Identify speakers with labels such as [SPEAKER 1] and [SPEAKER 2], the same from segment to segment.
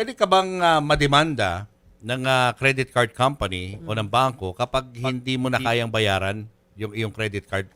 [SPEAKER 1] Pwede ka bang ah, mademanda ng ah, credit card company o ng bangko kapag hindi mo na kayang bayaran yung iyong credit card?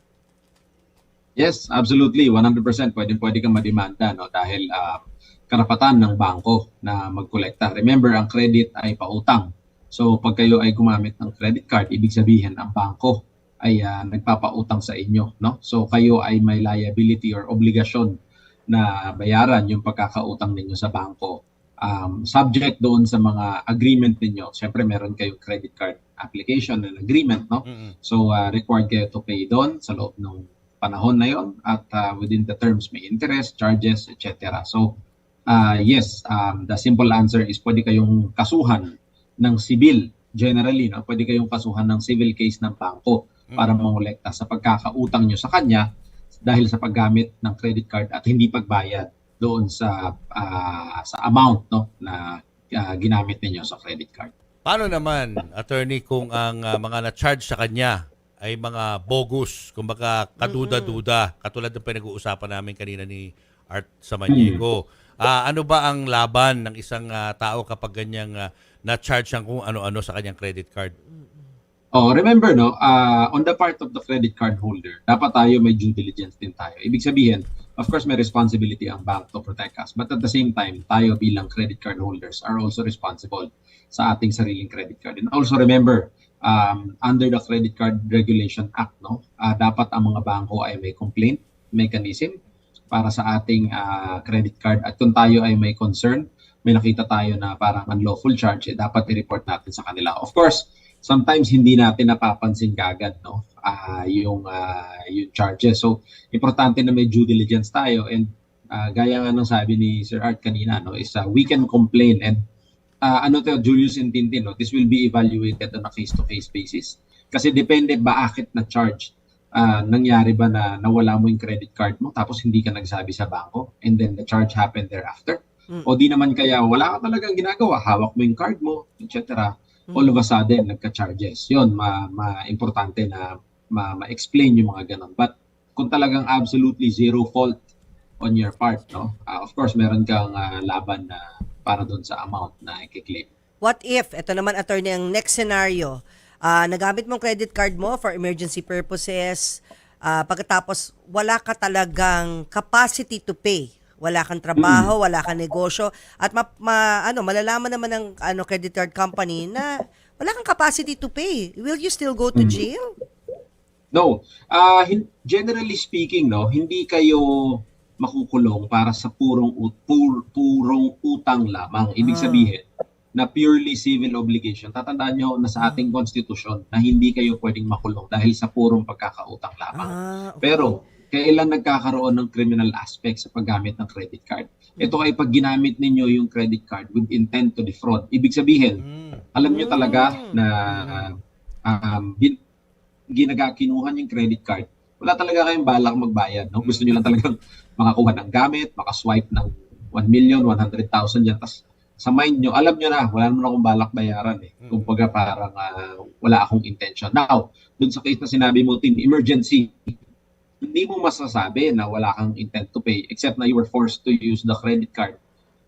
[SPEAKER 2] Yes, absolutely. 100% pwede pwede kang mademanda no dahil ah, karapatan ng bangko na magkolekta. Remember, ang credit ay pautang. So pag kayo ay gumamit ng credit card, ibig sabihin ang bangko ay ah, nagpapautang sa inyo, no? So kayo ay may liability or obligasyon na bayaran yung pagkakautang ninyo sa bangko. Um, subject doon sa mga agreement ninyo. Siyempre meron kayong credit card application and agreement, no?
[SPEAKER 1] Mm-mm.
[SPEAKER 2] So uh, required kayo to pay doon sa loob ng panahon na yon at uh, within the terms may interest, charges, etc. So uh, yes, um, the simple answer is pwede kayong kasuhan ng civil generally, no? Pwede kayong kasuhan ng civil case ng bangko para mangolekta sa pagkakautang nyo sa kanya dahil sa paggamit ng credit card at hindi pagbayad doon sa ah, sa amount no na ah, ginamit ninyo sa credit card.
[SPEAKER 1] Paano naman, attorney, kung ang ah, mga na-charge sa kanya ay mga bogus, kumbaga kaduda-duda, katulad ng pinag-uusapan namin kanina ni Art Samaniego. Ah, ano ba ang laban ng isang ah, tao kapag ganyang ah, na-charge siyang kung ano-ano sa kanyang credit card?
[SPEAKER 2] Oh, remember no, uh, on the part of the credit card holder, dapat tayo may due diligence din tayo. Ibig sabihin, of course may responsibility ang bank to protect us, but at the same time, tayo bilang credit card holders are also responsible sa ating sariling credit card. And also remember, um, under the Credit Card Regulation Act, no, uh, dapat ang mga bangko ay may complaint mechanism para sa ating uh, credit card. At kung tayo ay may concern, may nakita tayo na parang unlawful charge, eh, dapat i-report natin sa kanila. Of course, sometimes hindi natin napapansin kagad no? Ah yung ah, yung charges. So importante na may due diligence tayo. And ah, gaya nga ng sabi ni Sir Art kanina no is ah, we can complain. And ah, ano to Julius and Tintin no? This will be evaluated on a case to case basis. Kasi depende bakit na charge ah, nangyari ba na nawala mo yung credit card mo tapos hindi ka nagsabi sa bangko and then the charge happened thereafter?
[SPEAKER 3] Mm.
[SPEAKER 2] o di naman kaya wala ka talagang ginagawa hawak mo yung card mo etc all of a sudden nagka-charges. Yun, ma, ma importante na ma, ma-explain yung mga ganun. But kung talagang absolutely zero fault on your part, no? ah, of course, meron kang ah, laban na para doon sa amount na i-claim.
[SPEAKER 3] What if, ito naman attorney, ang next scenario, ah, nagamit mong credit card mo for emergency purposes, ah, pagkatapos wala ka talagang capacity to pay. Wala kang trabaho, wala kang negosyo, at ma, ma- ano, malalaman naman ng ano, credit card company na wala kang capacity to pay. Will you still go to jail?
[SPEAKER 2] No, hin- generally speaking, no, hindi kayo makukulong para sa purong ut- pur- purong utang lamang. Ibig
[SPEAKER 3] Ah.
[SPEAKER 2] sabihin na purely civil obligation. Tatandaan nyo na sa ating konstitusyon na hindi kayo pwedeng makulong dahil sa purong pagkakautang lamang.
[SPEAKER 3] Ah, okay.
[SPEAKER 2] Pero kailan nagkakaroon ng criminal aspect sa paggamit ng credit card? Ito ay pag ginamit ninyo yung credit card with intent to defraud. Ibig sabihin,
[SPEAKER 1] Mm.
[SPEAKER 2] alam nyo talaga
[SPEAKER 3] Mm.
[SPEAKER 2] na um, bin, ginagakinuhan yung credit card. Wala talaga kayong balak magbayad. No? Gusto nyo lang talagang makakuha ng gamit, makaswipe ng 1 million, 100,000 yan. Tapos sa mind nyo, alam nyo na, wala naman akong balak bayaran eh.
[SPEAKER 1] Mm.
[SPEAKER 2] Kumbaga parang ah, wala akong intention. Now, dun sa case na sinabi mo, Tim, emergency, hindi mo masasabi na wala kang intent to pay except na you were forced to use the credit card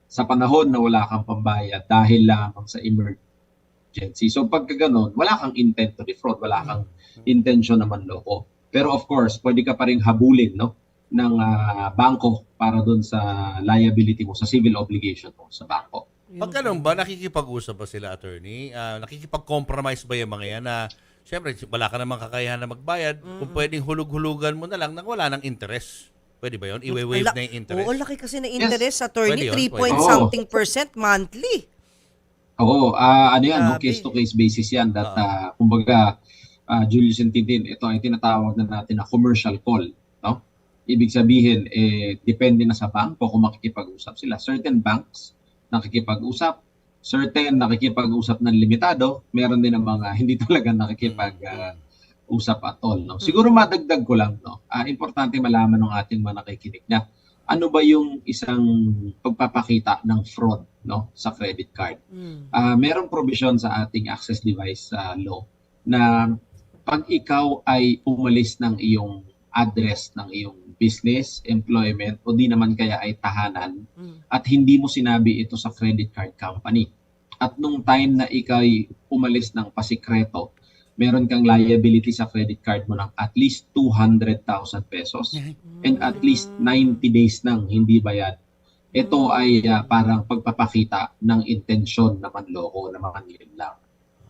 [SPEAKER 2] sa panahon na wala kang pambayad dahil lamang sa emergency. So pagka ganun, wala kang intent to defraud, wala kang intention naman loko. Pero of course, pwede ka pa rin habulin no ng ah, bangko para doon sa liability mo, sa civil obligation mo sa bangko.
[SPEAKER 1] Pag ganun ba, nakikipag-usap ba sila, attorney? Ah, nakikipag-compromise ba yung mga yan na, syempre, wala ka namang kakayahan na magbayad, kung pwedeng hulug-hulugan mo na lang nang wala ng interest. Pwede ba yun?
[SPEAKER 3] La-
[SPEAKER 1] na yung interest?
[SPEAKER 3] Oo, laki kasi na interest, attorney.
[SPEAKER 1] Pwede yun,
[SPEAKER 3] 3 point
[SPEAKER 2] pwede.
[SPEAKER 3] something percent monthly.
[SPEAKER 2] Oo, ah, ano yan, no?
[SPEAKER 3] Grabe.
[SPEAKER 2] case to case basis yan that
[SPEAKER 1] Ah.
[SPEAKER 2] ah, kumbaga ah, Julius and Tintin, ito ay tinatawag na natin na commercial call, no? Ibig sabihin eh depende na sa bangko kung makikipag-usap sila. Certain banks nakikipag-usap, certain nakikipag-usap ng limitado, meron din ng mga hindi talaga nakikipag usap at all, no? Siguro madagdag ko lang, no? Ah, importante malaman ng ating mga nakikinig na ano ba yung isang pagpapakita ng fraud no sa credit card
[SPEAKER 3] Mm.
[SPEAKER 2] ah merong provision sa ating access device ah, law na pag ikaw ay umalis ng iyong address ng iyong business, employment, o di naman kaya ay tahanan
[SPEAKER 3] Mm.
[SPEAKER 2] at hindi mo sinabi ito sa credit card company. At nung time na ikaw ay umalis ng pasikreto, meron kang liability sa credit card mo ng at least 200,000 pesos and at least 90 days nang hindi bayad. Ito ay ah, parang pagpapakita ng intensyon na manloko, na manlilin lang.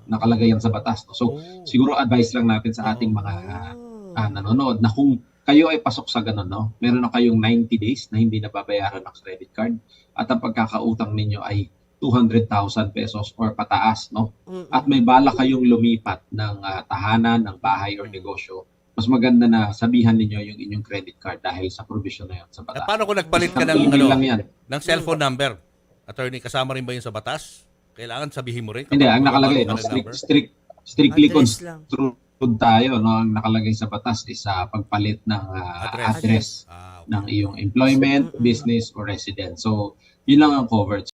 [SPEAKER 2] Nakalagay yan sa batas. No? So,
[SPEAKER 1] Oh.
[SPEAKER 2] siguro advice lang natin sa ating mga
[SPEAKER 3] Oh.
[SPEAKER 2] Ah, nanonood na kung kayo ay pasok sa ganun, no? meron na kayong 90 days na hindi nababayaran ng credit card at ang pagkakautang ninyo ay 200,000 pesos or pataas, no? At may bala kayong lumipat ng ah, tahanan, ng bahay or negosyo, mas maganda na sabihan ninyo yung inyong credit card dahil sa provision na yun sa
[SPEAKER 1] Eh,
[SPEAKER 2] batas.
[SPEAKER 1] paano kung nagpalit ka ng, ano,
[SPEAKER 2] lang yan.
[SPEAKER 1] ng cellphone number? Attorney, kasama rin ba yun sa batas? Kailangan sabihin mo rin.
[SPEAKER 2] Hindi, ang nakalagay, no, strict, strict, strictly
[SPEAKER 3] Address
[SPEAKER 2] construed tayo, no, ang nakalagay sa batas is sa pagpalit ng ah,
[SPEAKER 1] Address.
[SPEAKER 2] address
[SPEAKER 1] Ah, okay.
[SPEAKER 2] ng iyong employment,
[SPEAKER 3] Mm-mm.
[SPEAKER 2] business, or residence. So, yun lang ang covered.